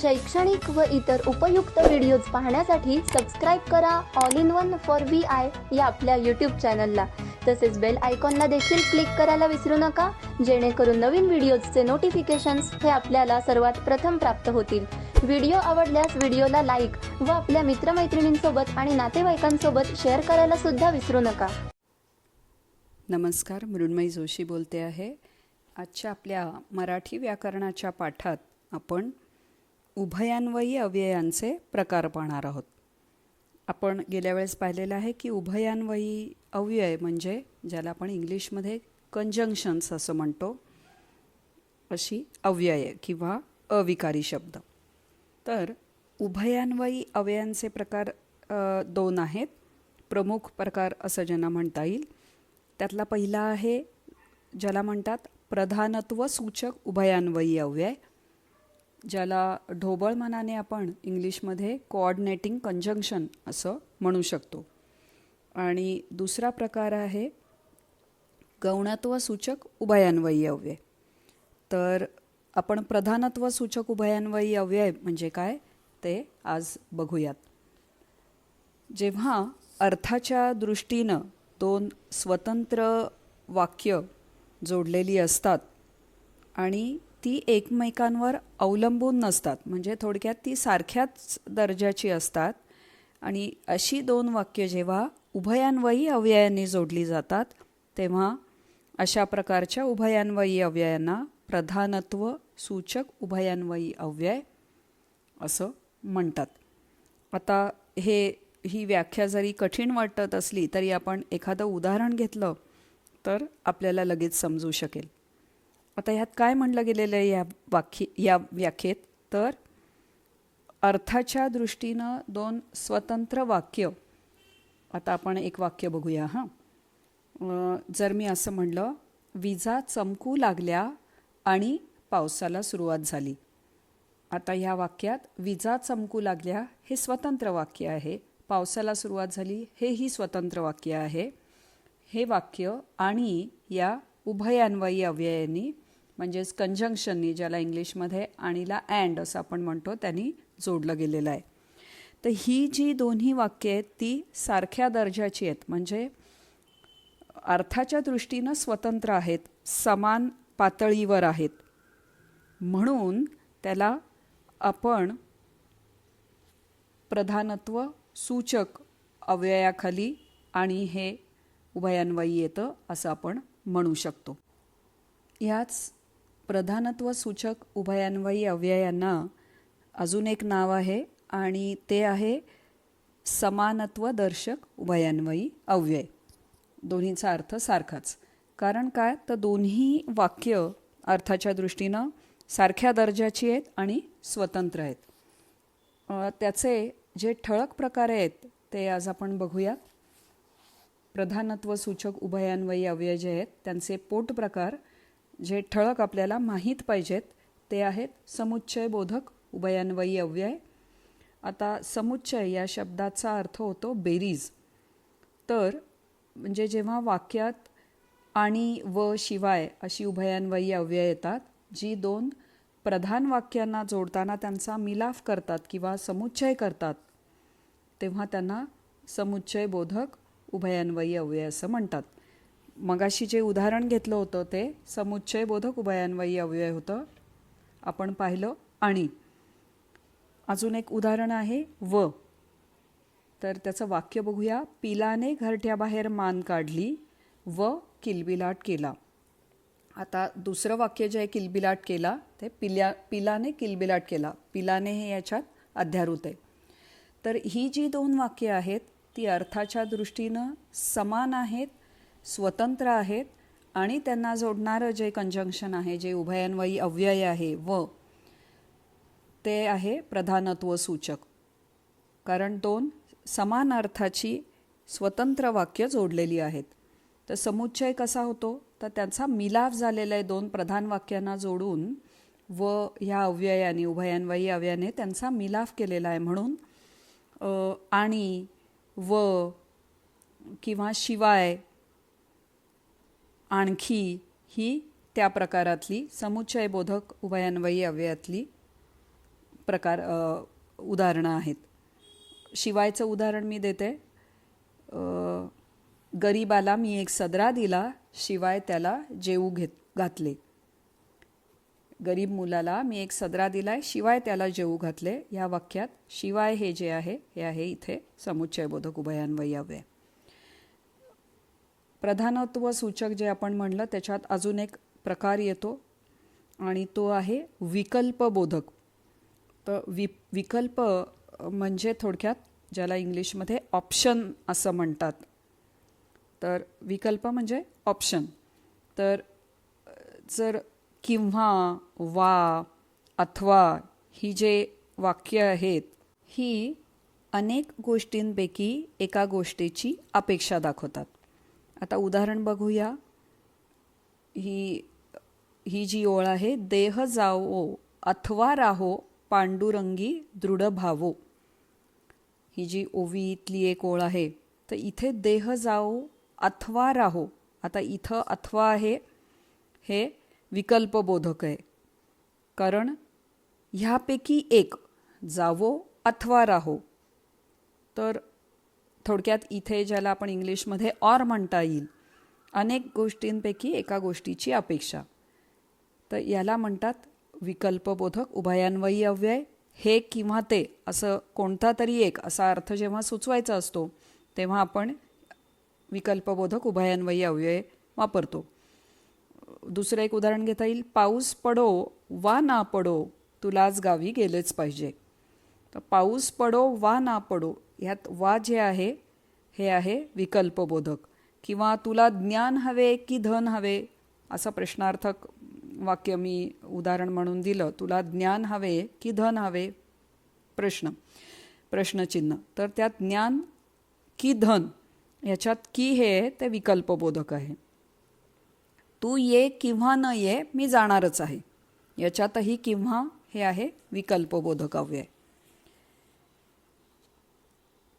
शैक्षणिक व इतर उपयुक्त व्हिडिओज पाहण्यासाठी सबस्क्राईब करा. All in one for V I या आपल्या यूट्यूब चॅनलला तसेच बेल आयकॉनला देखील क्लिक करायला विसरू नका. जेणेकरून नवीन व्हिडिओजचे नोटिफिकेशन्स हे आपल्याला सर्वात प्रथम प्राप्त होतील. व्हिडिओ आवडल्यास व्हिडिओला लाईक व आपल्या मित्रमैत्रिणींसोबत आणि नातेवाईकांसोबत शेअर करायला सुद्धा विसरू नका. नमस्कार मृण्मयी जोशी बोलते आहे. आजच्या आपल्या मराठी व्याकरणाच्या पाठात आपण उभयान्वयी अव्ययांचे प्रकार पाहणार आहोत. आपण गेल्या वेळेस पाहिलेलं आहे की उभयान्वयी अव्यय म्हणजे ज्याला आपण इंग्लिशमध्ये कंजंक्शन्स असं म्हणतो अशी अव्यय किंवा अविकारी शब्द. तर उभयान्वयी अव्ययांचे प्रकार दोन आहेत. प्रमुख प्रकार असं ज्यांना म्हणता येईल. त्यातला पहिला आहे ज्याला म्हणतात प्रधानत्व सूचक उभयान्वयी अव्यय. ज्याला ढोबळ मनाने आपण इंग्लिशमध्ये कोऑर्डिनेटिंग कंजंक्शन असं म्हणू शकतो. आणि दुसरा प्रकार आहे गौणत्व सूचक उभयान्वयी अव्यय तर आपण प्रधानत्व सूचक उभयान्वयी अव्यय म्हणजे काय ते आज बघूयात. जेव्हा अर्थाच्या दृष्टीनं दोन स्वतंत्र वाक्य जोडलेली असतात आणि ती एकमेकांवर अवलंबून नसतात. म्हणजे थोडक्यात ती सारख्याच दर्जाची असतात. आणि अशी दोन वाक्य जेव्हा उभयान्वयी अव्ययांनी जोडली जातात तेव्हा अशा प्रकारच्या उभयान्वयी अव्ययांना प्रधानत्व सूचक उभयान्वयी अव्यय असं म्हणतात. आता हे ही व्याख्या जरी कठीण वाटत असली तरी आपण एखादं उदाहरण घेतलं तर आपल्याला लगेच समजू शकेल. आता ह्यात काय म्हणलं गेलेलं आहे या वाख्य या व्याख्येत तर अर्थाच्या दृष्टीनं दोन स्वतंत्र वाक्य. आता आपण एक वाक्य बघूया हां. जर मी असं म्हणलं विजा चमकू लागल्या आणि पावसाला सुरुवात झाली. आता ह्या वाक्यात विजा चमकू लागल्या हे स्वतंत्र वाक्य आहे. पावसाला सुरुवात झाली हेही स्वतंत्र वाक्य आहे. हे वाक्य आणि या उभयान्वयी अव्ययांनी म्हणजेच कंजंक्शननी ज्याला इंग्लिशमध्ये आणीला अँड असं आपण म्हणतो त्यांनी जोडलं गेलेलं आहे. तर ही जी दोन्ही वाक्य आहेत ती सारख्या दर्जाची आहेत. म्हणजे अर्थाच्या दृष्टीनं स्वतंत्र आहेत समान पातळीवर आहेत. म्हणून त्याला आपण प्रधानत्व सूचक अव्ययाखाली आणि हे उभयान्वयी येतं असं आपण म्हणू शकतो. याच प्रधानत्व सूचक उभयान्वयी अव्ययांना अजून एक नाव आहे आणि ते आहे समानत्व दर्शक उभयान्वयी अव्यय. दोन्हीचा अर्थ सारखाच. कारण काय? तर दोन्ही वाक्य अर्थाच्या दृष्टीनं सारख्या दर्जाची आहेत आणि स्वतंत्र आहेत. त्याचे जे ठळक प्रकार आहेत ते आज आपण बघूया. प्रधानत्व सूचक उभयान्वयी अव्यय जे आहेत त्यांचे पोट प्रकार जे ठळक आपल्याला माहीत पाहिजेत ते आहेत समुच्चय बोधक उभयान्वयी अव्यय. आता समुच्चय या शब्दाचा अर्थ होतो बेरीज. तर म्हणजे जेव्हा वाक्यात आणि व शिवाय अशी उभयान्वयी अव्यय येतात जी दोन प्रधान वाक्यांना जोडताना त्यांचा मिलाफ करतात किंवा समुच्चय करतात तेव्हा त्यांना समुच्चय बोधक उभयान्वयी अव्यय असं म्हणतात. मगाशी जे उदाहरण घेतलं होतं ते समुच्चय बोधक उभयान्वयी अव्यय होतं. आपण पाहिलं आणि. अजून एक उदाहरण आहे व. तर त्याचं वाक्य बघूया. पिलाने घरट्याबाहेर मान काढली व किलबिलाट केला. आता दुसरं वाक्य जे आहे किलबिलाट केला ते पिल्या पिलाने किलबिलाट केला. पिलाने हे याच्यात अध्यारूत आहे. तर ही जी दोन वाक्य आहेत ती अर्थाच्या दृष्टीनं समान आहेत स्वतंत्र आहेत आणि त्यांना जोडणारं जे कंजंक्शन आहे जे उभयान्वयी अव्यय आहे व ते आहे प्रधानत्व सूचक. कारण दोन समान अर्थाची स्वतंत्र वाक्य जोडलेली आहेत. तर समुच्चय कसा होतो? तर त्यांचा मिलाफ झालेला आहे दोन प्रधान वाक्यांना जोडून व ह्या अव्ययाने उभयान्वयी अव्ययाने त्यांचा मिलाफ केलेला आहे. म्हणून आणि व किंवा शिवाय आणखी ही त्या प्रकारातली समुच्चयबोधक उभयान्वयी अव्ययातली प्रकार उदाहरणं आहेत. शिवायचं उदाहरण मी देते. गरीबाला मी एक सदरा दिला शिवाय त्याला जेवू घेत घातले. गरीब मुलाला मी एक सदरा दिलाय शिवाय त्याला जेवू घातले. या वाक्यात शिवाय हे जे आहे हे आहे इथे समुच्चयबोधक उभयान्वयी अव्यय. प्रधानत्व सूचक जे आपण म्हणलं त्याच्यात अजून एक प्रकार येतो आणि तो आहे विकल्पबोधक. तर वि विकल्प म्हणजे थोडक्यात ज्याला इंग्लिशमध्ये ऑप्शन असं म्हणतात. तर विकल्प म्हणजे ऑप्शन तर जर किंवा वा अथवा ही जे वाक्य आहेत ही अनेक गोष्टींपैकी एका गोष्टीची अपेक्षा दाखवतात. आता उदाहरण बघूया. ही ही जी ओळ आहे देह जावो अथवा राहो पांडुरंगी दृढ भावो. ही जी ओवीतली एक ओळ आहे तर इथे देह जाओ अथवा राहो. आता इथं अथवा आहे हे विकल्पबोधक आहे. कारण ह्यापैकी एक जावो अथवा राहो. तर थोडक्यात इथे ज्याला आपण इंग्लिशमध्ये ऑर म्हणता येईल. अनेक गोष्टींपैकी एका गोष्टीची अपेक्षा. तर याला म्हणतात विकल्पबोधक उभयान्वयी अव्यय हे किंवा ते असं कोणता तरी एक असा अर्थ जेव्हा सुचवायचा असतो तेव्हा आपण विकल्पबोधक उभयान्वयी अव्यय वापरतो. दुसरं एक उदाहरण घेता येईल. पाऊस पडो वा ना पडो तुलाच गावी गेलेच पाहिजे. तर पाऊस पडो वा ना पडो ह्यात वा जे आहे हे आहे विकल्पबोधक. किंवा तुला ज्ञान हवे की धन हवे? असं प्रश्नार्थक वाक्य मी उदाहरण म्हणून दिलं. तुला ज्ञान हवे की धन हवे? प्रश्न. प्रश्नचिन्ह. तर त्यात ज्ञान की धन ह्याच्यात की हे ते विकल्पबोधक आहे. तू ये किंवा न ये मी जाणारच आहे. याच्यातही किंवा हे आहे विकल्पबोधक अव्यय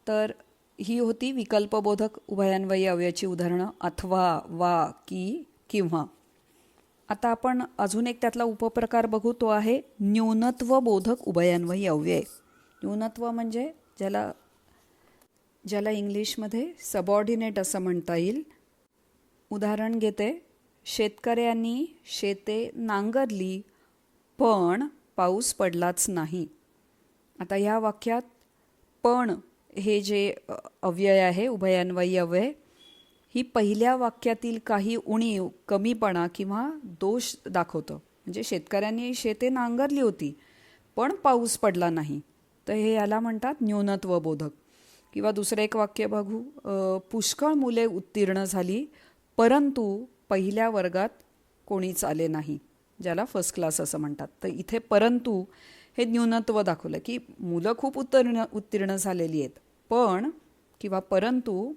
तर ही होती विकल्पबोधक उभयान्वयी अव्ययाची उदाहरणं अथवा वा की किंवा. आता आपण अजून एक त्यातला उपप्रकार बघू तो आहे न्यूनत्व बोधक उभयान्वयी अव्यय न्यूनत्व म्हणजे ज्याला ज्याला इंग्लिशमध्ये सबऑर्डिनेट असं म्हणता येईल. उदाहरण घेते शेतकऱ्यांनी शेते नांगरली पण पाऊस पडलाच नाही. आता या वाक्यात पण हे जे अव्यय आहे उभयान्वयी अव्यय ही पहिल्या वाक्यातील काही उणीव कमीपणा किंवा दोष दाखवतं. म्हणजे शेतकऱ्यांनी शेते नांगरली होती पण पाऊस पडला नाही. तर हे याला म्हणतात न्यूनत्व बोधक किंवा दुसरं एक वाक्य बघू पुष्कळ मुले उत्तीर्ण झाली परंतु पहिल्या वर्गात कोणीच आले नाही ज्याला फर्स्ट क्लास असं म्हणतात. तर इथे परंतु हे न्यूनत्व दाखवलं की मुलं खूप उत्तीर्ण उत्तीर्ण झालेली आहेत. पण किंवा परंतु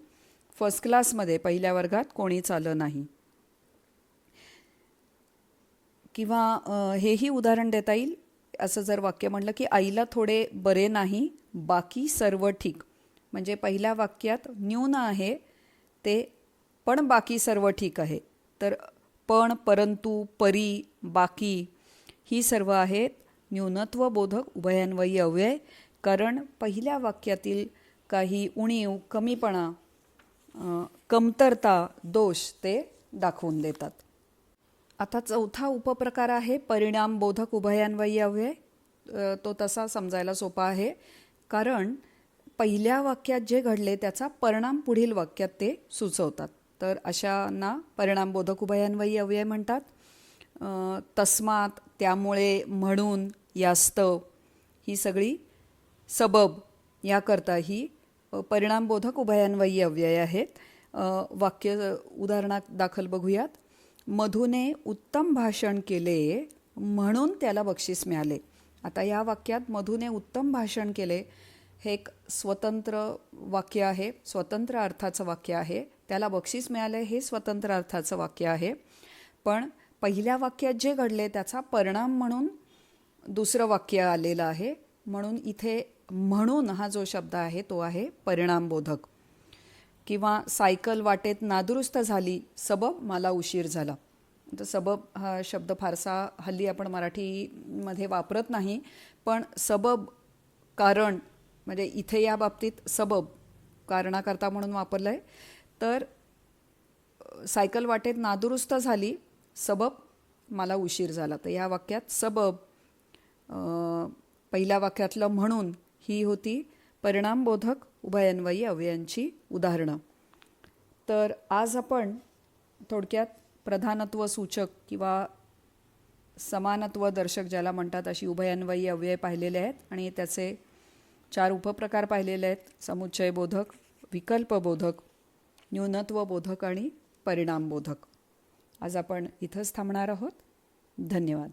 फर्स्ट क्लासमध्ये पहिल्या वर्गात कोणीच आलं नाही. किंवा हेही उदाहरण देता येईल. असं जर वाक्य म्हणलं की आईला थोडे बरे नाही बाकी सर्व ठीक. म्हणजे पहिल्या वाक्यात न्यून आहे ते पण बाकी सर्व ठीक आहे. तर पण परंतु परी बाकी ही सर्व आहेत. न्यूनत्वबोधक उभयान्वयी अव्यय कारण पहिल्या वाक्यातील काही उणीव कमीपणा कमतरता दोष ते दाखवून देतात. आता चौथा उपप्रकार आहे परिणामबोधक उभयान्वयी अव्यय. तो तसा समजायला सोपा आहे कारण पहिल्या वाक्यात जे घडले त्याचा परिणाम पुढील वाक्यात ते सुचवतात. तर अशांना परिणामबोधक उभयान्वयी अव्यय म्हणतात. तस्मात त्यामुळे म्हणून यास्तव ही सगळी सबब याकरता ही परिणामबोधक उभयान्वयी अव्यय आहेत. वाक्य उदाहरणात दाखल बघूयात. मधूने उत्तम भाषण केले म्हणून त्याला बक्षीस मिळाले. आता या वाक्यात मधूने उत्तम भाषण केले हे एक स्वतंत्र वाक्य आहे. स्वतंत्र अर्थाचं वाक्य आहे. त्याला बक्षीस मिळाले हे स्वतंत्र अर्थाचं वाक्य आहे. पण पहिल्या वाक्यात जे घडले त्याचा परिणाम म्हणून दुसरं वाक्य आलेलं आहे. म्हणून इथे म्हणून हा जो शब्द आहे तो आहे परिणामबोधक. किंवा सायकल वाटेत नादुरुस्त झाली सबब मला उशीर झाला. तर सबब हा शब्द फारसा हल्ली आपण मराठीमध्ये वापरत नाही पण सबब कारण म्हणजे इथे या बाबतीत सबब कारणाकरता म्हणून वापरलं आहे तर सायकल वाटेत नादुरुस्त झाली सबब मला उशीर झाला. तर या वाक्यात सबब पहिल्या वाक्यातलं म्हणून ही होती परिणामबोधक उभयन्वयी अवयांची उदाहरणं. तर आज आपण थोडक्यात प्रधानत्व सूचक किंवा समानत्व दर्शक ज्याला म्हणतात अशी उभयन्वयी अव्यय पाहिलेले आहेत आणि त्याचे चार उपप्रकार पाहिलेले आहेत. समुच्चयबोधक विकल्पबोधक न्यूनत्वबोधक आणि परिणामबोधक. आज आपण इथंच थांबणार आहोत. धन्यवाद.